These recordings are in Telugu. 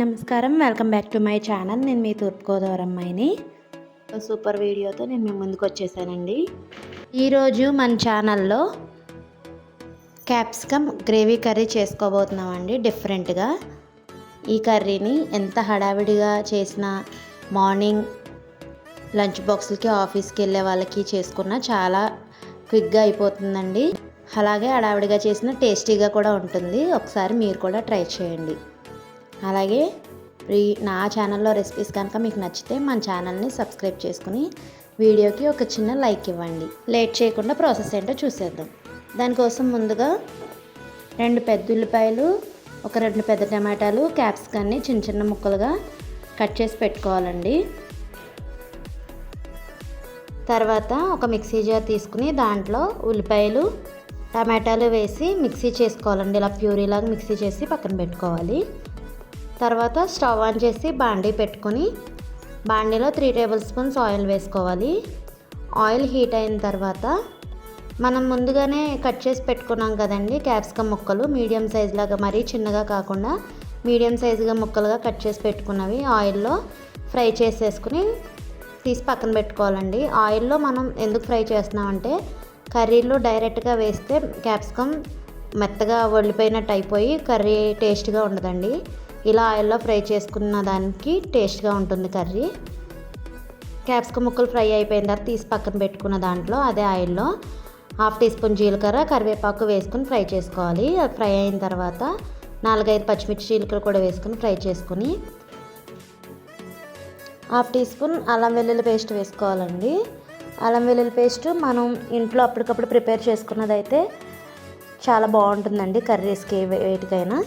నమస్కారం. Welcome back to my channel నేను మీ తూర్పుగోదావరి అమ్మాయిని. సూపర్ వీడియోతో నేను మీ ముందుకు వచ్చేసానండి. ఈరోజు మన ఛానల్లో క్యాప్సికమ్ గ్రేవీ కర్రీ చేసుకోబోతున్నామండి డిఫరెంట్గా ఈ కర్రీని ఎంత హడావిడిగా చేసినా మార్నింగ్ లంచ్ బాక్స్లకి ఆఫీస్కి వెళ్ళే వాళ్ళకి చేసుకున్న చాలా క్విక్గా అయిపోతుందండి. అలాగే హడావిడిగా చేసిన టేస్టీగా కూడా ఉంటుంది. ఒకసారి మీరు కూడా ట్రై చేయండి. అలాగే ఈ నా ఛానల్లో రెసిపీస్ కనుక మీకు నచ్చితే మన ఛానల్ని సబ్స్క్రైబ్ చేసుకుని వీడియోకి ఒక చిన్న లైక్ ఇవ్వండి. లేట్ చేయకుండా ప్రాసెస్ ఏంటో చూసేద్దాం. దానికోసం ముందుగా రెండు పెద్ద ఉల్లిపాయలు ఒక రెండు పెద్ద టమాటాలు క్యాప్సికాన్ని చిన్న చిన్న ముక్కలుగా కట్ చేసి పెట్టుకోవాలండి. తర్వాత ఒక మిక్సీ జార్ తీసుకుని దాంట్లో ఉల్లిపాయలు టమాటాలు వేసి మిక్సీ చేసుకోవాలండి. ఇలా ప్యూరీలాగా మిక్సీ చేసి పక్కన పెట్టుకోవాలి. తర్వాత స్టవ్ ఆన్ చేసి బాండీ పెట్టుకొని బాండీలో త్రీ టేబుల్ స్పూన్స్ ఆయిల్ వేసుకోవాలి. ఆయిల్ హీట్ అయిన తర్వాత మనం ముందుగానే కట్ చేసి పెట్టుకున్నాం కదండి క్యాప్సికమ్ ముక్కలు. మీడియం సైజ్ లాగా మరీ చిన్నగా కాకుండా మీడియం సైజుగా ముక్కలుగా కట్ చేసి పెట్టుకున్నవి. ఆయిల్లో ఫ్రై చేసేసుకుని తీసి పక్కన పెట్టుకోవాలండి. ఆయిల్లో మనం ఎందుకు ఫ్రై చేస్తున్నామంటే కర్రీలో డైరెక్ట్గా వేస్తే క్యాప్సికమ్ మెత్తగా వడిలిపోయినట్టు అయిపోయి కర్రీ టేస్ట్గా ఉండదండి. ఇలా ఆయిల్లో ఫ్రై చేసుకున్న దానికి టేస్ట్గా ఉంటుంది కర్రీ. క్యాప్సికమ్ ముక్కలు ఫ్రై అయిపోయిన తర్వాత తీసి పక్కన పెట్టుకున్న దాంట్లో అదే ఆయిల్లో హాఫ్ టీ స్పూన్ జీలకర్ర కరివేపాకు వేసుకుని ఫ్రై చేసుకోవాలి. అది ఫ్రై అయిన తర్వాత నాలుగైదు పచ్చిమిర్చి జీలకర్ర కూడా వేసుకుని ఫ్రై చేసుకుని హాఫ్ టీ స్పూన్ అల్లం వెల్లుల్లి పేస్ట్ వేసుకోవాలండి. అల్లం వెల్లుల్లి పేస్ట్ మనం ఇంట్లో అప్పటికప్పుడు ప్రిపేర్ చేసుకున్నదైతే చాలా బాగుంటుందండి కర్రీస్కి వేటికైనా.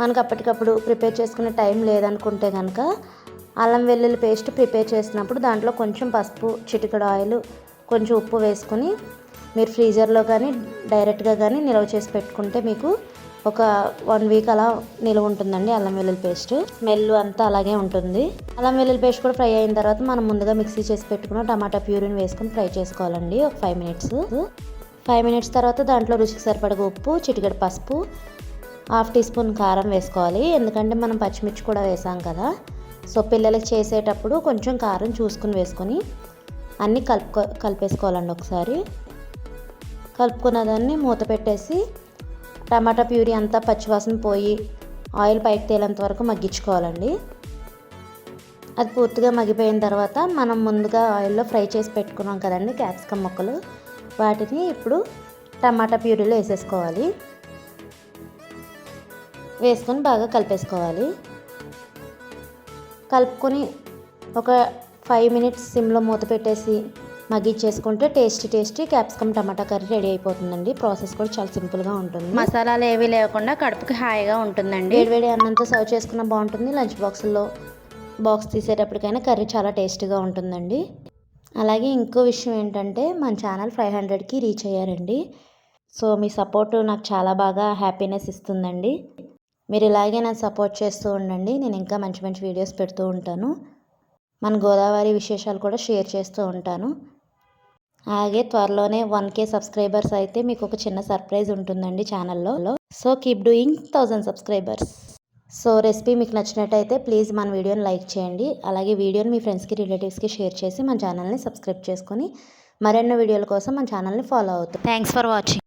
మనకు అప్పటికప్పుడు ప్రిపేర్ చేసుకునే టైం లేదనుకుంటే కనుక అల్లం వెల్లుల్లి పేస్ట్ ప్రిపేర్ చేసినప్పుడు దాంట్లో కొంచెం పసుపు చిటికడ ఆయిల్ కొంచెం ఉప్పు వేసుకొని మీరు ఫ్రీజర్లో కానీ డైరెక్ట్గా కానీ నిల్వ చేసి పెట్టుకుంటే మీకు ఒక వన్ వీక్ అలా నిల్వ ఉంటుందండి అల్లం వెల్లుల్లి పేస్ట్. మెల్లు అంతా అలాగే ఉంటుంది. అల్లం వెల్లుల్లి పేస్ట్ కూడా ఫ్రై అయిన తర్వాత మనం ముందుగా మిక్సీ చేసి పెట్టుకున్న టమాటా ప్యూరిని వేసుకొని ఫ్రై చేసుకోవాలండి ఒక ఫైవ్ మినిట్స్. ఫైవ్ మినిట్స్ తర్వాత దాంట్లో రుచికి సరిపడగా ఉప్పు చిటికెడు పసుపు హాఫ్ టీ స్పూన్ కారం వేసుకోవాలి. ఎందుకంటే మనం పచ్చిమిర్చి కూడా వేసాం కదా. సో పిల్లలకి చేసేటప్పుడు కొంచెం కారం చూసుకుని వేసుకొని అన్నీ కలుపుకో కలిపేసుకోవాలండి ఒకసారి. కలుపుకున్న దాన్ని మూత పెట్టేసి టమాటా ప్యూరీ అంతా పచ్చివాసన పోయి ఆయిల్ పైకి తేలేంత వరకు మగ్గించుకోవాలండి. అది పూర్తిగా మగ్గిపోయిన తర్వాత మనం ముందుగా ఆయిల్లో ఫ్రై చేసి పెట్టుకున్నాం కదండి క్యాప్సికమ్ ముక్కలు. వాటిని ఇప్పుడు టమాటా ప్యూరీలో వేసేసుకోవాలి. వేసుకొని బాగా కలిపేసుకోవాలి. కలుపుకొని ఒక ఫైవ్ మినిట్స్ సిమ్లో మూత పెట్టేసి మగ్గిచ్చేసుకుంటే tasty tasty capsicum tomato curry ready అయిపోతుందండి. ప్రాసెస్ కూడా చాలా సింపుల్గా ఉంటుంది. మసాలాలు ఏవి లేకుండా కడుపుకి హాయిగా ఉంటుందండి. వేడివేడి అన్నంతో సర్వ్ చేసుకున్న బాగుంటుంది. లంచ్ బాక్స్లో బాక్స్ తీసేటప్పటికైనా కర్రీ చాలా టేస్టీగా ఉంటుందండి. అలాగే ఇంకో విషయం ఏంటంటే మన ఛానల్ ఫైవ్ హండ్రెడ్కి రీచ్ అయ్యారండి. సో మీ సపోర్ట్ నాకు చాలా బాగా హ్యాపీనెస్ ఇస్తుందండి. మీరు ఇలాగే నాకు సపోర్ట్ చేస్తూ ఉండండి. నేను ఇంకా మంచి మంచి వీడియోస్ పెడుతూ ఉంటాను. మన గోదావరి విశేషాలు కూడా షేర్ చేస్తూ ఉంటాను. అలాగే త్వరలోనే వన్ కే సబ్స్క్రైబర్స్ అయితే మీకు ఒక చిన్న సర్ప్రైజ్ ఉంటుందండి ఛానల్లో. So keep doing thousand subscribers so recipe మీకు నచ్చినట్టయితే ప్లీజ్ మన వీడియోని లైక్ చేయండి. అలాగే వీడియోని మీ ఫ్రెండ్స్కి రిలేటివ్స్కి షేర్ చేసి మన ఛానల్ని సబ్స్క్రైబ్ చేసుకొని మరెన్నో వీడియోల కోసం మన ఛానల్ని ఫాలో అవుతుంది థ్యాంక్స్ ఫర్ వాచింగ్